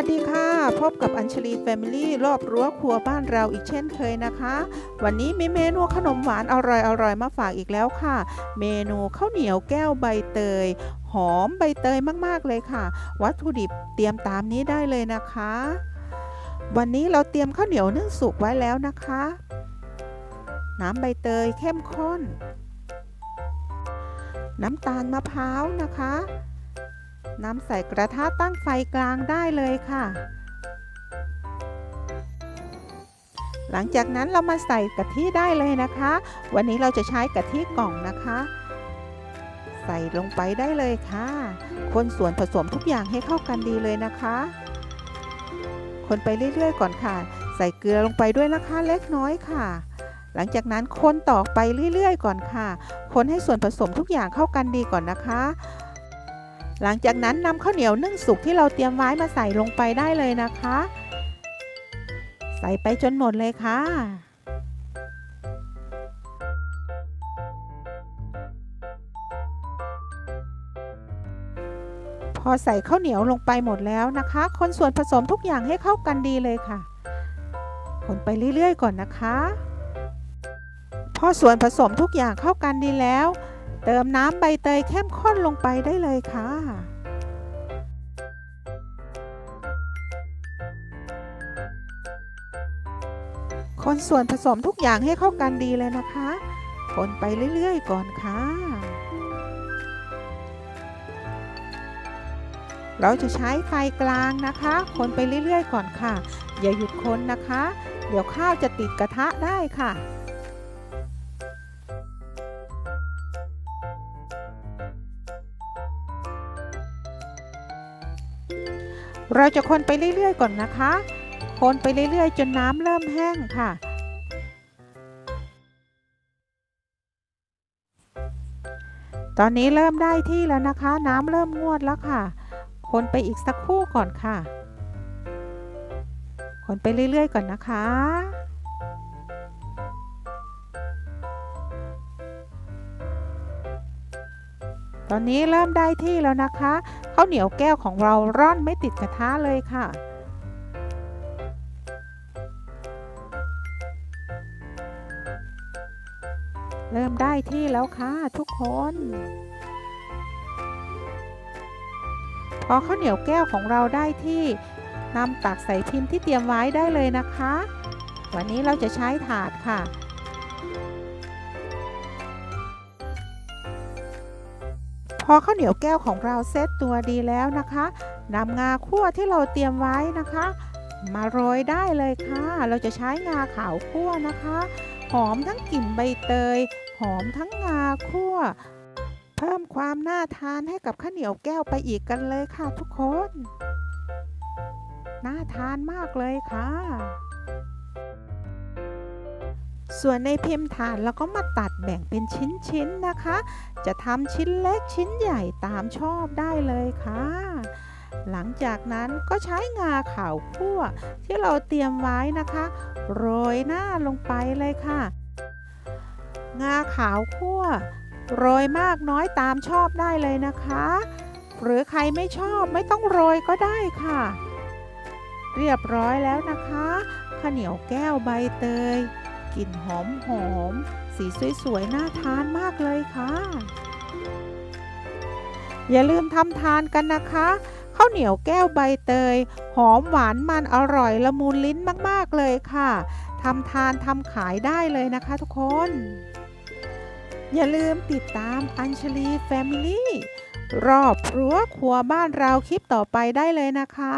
วัสดีค่ะ พบกับอัญชลีแฟมิลี่รอบรั้วครัวบ้านเราอีกเช่นเคยนะคะ วันนี้มีเมนูขนมหวานอร่อยๆมาฝากอีกแล้วค่ะ เมนูข้าวเหนียวแก้วใบเตย หอมใบเตยมากๆเลยค่ะ วัตถุดิบเตรียมตามนี้ได้เลยนะคะ วันนี้เราเตรียมข้าวเหนียวนึ่งสุกไว้แล้วนะคะ น้ำใบเตยเข้มข้น น้ำตาลมะพร้าวนะคะ นำใส่กระทะตั้งไฟกลางได้เลยค่ะ หลังจากนั้นเรามาใส่กะทิได้เลยนะคะ วันนี้เราจะใช้กะทิกล่องนะคะ ใส่ลงไปได้เลยค่ะ คนส่วนผสมทุกอย่างให้เข้ากันดีเลยนะคะ คนไปเรื่อยๆ ก่อนค่ะ ใส่เกลือลงไปด้วยนะคะเล็กน้อยค่ะหลังจากนั้นคนต่อไปเรื่อยๆ ก่อนค่ะ คนให้ส่วนผสมทุกอย่างเข้ากันดีก่อนนะคะ หลังจากนั้นนำข้าวเหนียวนึ่งสุกที่เราเตรียมไว้มาใส่ลงไปได้เลยนะคะ ใส่ไปจนหมดเลยค่ะพอใส่ข้าวเหนียวลงไปหมดแล้วนะคะ คนส่วนผสมทุกอย่างให้เข้ากันดีเลยค่ะ คนไปเรื่อยๆก่อนนะคะ พอส่วนผสมทุกอย่างเข้ากันดีแล้ว เติมน้ำใบเตยเข้มข้นลงไปได้เลยค่ะคนส่วนผสมทุกอย่างให้เข้ากันดีเลยนะคะ คนไปเรื่อยๆก่อนค่ะ เราจะใช้ไฟกลางนะคะ คนไปเรื่อยๆก่อนค่ะ อย่าหยุดคนนะคะ เดี๋ยวข้าวจะติดกระทะได้ค่ะ เราจะคนไปเรื่อยๆ ก่อนนะคะ คนไปเรื่อยๆ จนน้ำเริ่มแห้งค่ะ ตอนนี้เริ่มได้ที่แล้วนะคะ น้ำเริ่มงวดแล้วค่ะ คนไปอีกสักครู่ก่อนค่ะ คนไปเรื่อยๆ ก่อนนะคะ ตอนนี้เริ่มได้ที่แล้วนะคะข้าวเหนียวแก้วของเราร่อนไม่ติดกระทะเลยค่ะเริ่มได้ที่แล้วค่ะทุกคน พอข้าวเหนียวแก้วของเราได้ที่นำตักใส่พิมพ์ที่เตรียมไว้ได้เลยนะคะ วันนี้เราจะใช้ถาดค่ะ พอข้าวเหนียวแก้วของเราเซตตัวดีแล้วนะคะนำงาคั่วที่เราเตรียมไว้นะคะ มาโรยได้เลยค่ะ เราจะใช้งาขาวคั่วนะคะ หอมทั้งกลิ่นใบเตย หอมทั้งงาคั่ว เพิ่มความน่าทานให้กับข้าวเหนียวแก้วไปอีกกันเลยค่ะทุกคน น่าทานมากเลยค่ะ ส่วนในพิมพ์ฐานเราก็มาตัดแบ่งเป็นชิ้นๆนะคะ จะทำชิ้นเล็กชิ้นใหญ่ตามชอบได้เลยค่ะ หลังจากนั้นก็ใช้งาขาวคั่วที่เราเตรียมไว้นะคะ โรยหน้าลงไปเลยค่ะ งาขาวคั่วโรยมากน้อยตามชอบได้เลยนะคะ หรือใครไม่ชอบไม่ต้องโรยก็ได้ค่ะ เรียบร้อยแล้วนะคะข้าวเหนียวแก้วใบเตย กลิ่นหอมหอม สีสวยๆ น่าทานมากเลยค่ะ อย่าลืมทำทานกันนะคะข้าวเหนียวแก้วใบเตย หอมหวานมันอร่อยละมุนลิ้นมากๆเลยค่ะทำทานทำขายได้เลยนะคะทุกคน อย่าลืมติดตามอัญชลีแฟมิลี่รอบรั้วครัวบ้านเราคลิปต่อไปได้เลยนะคะ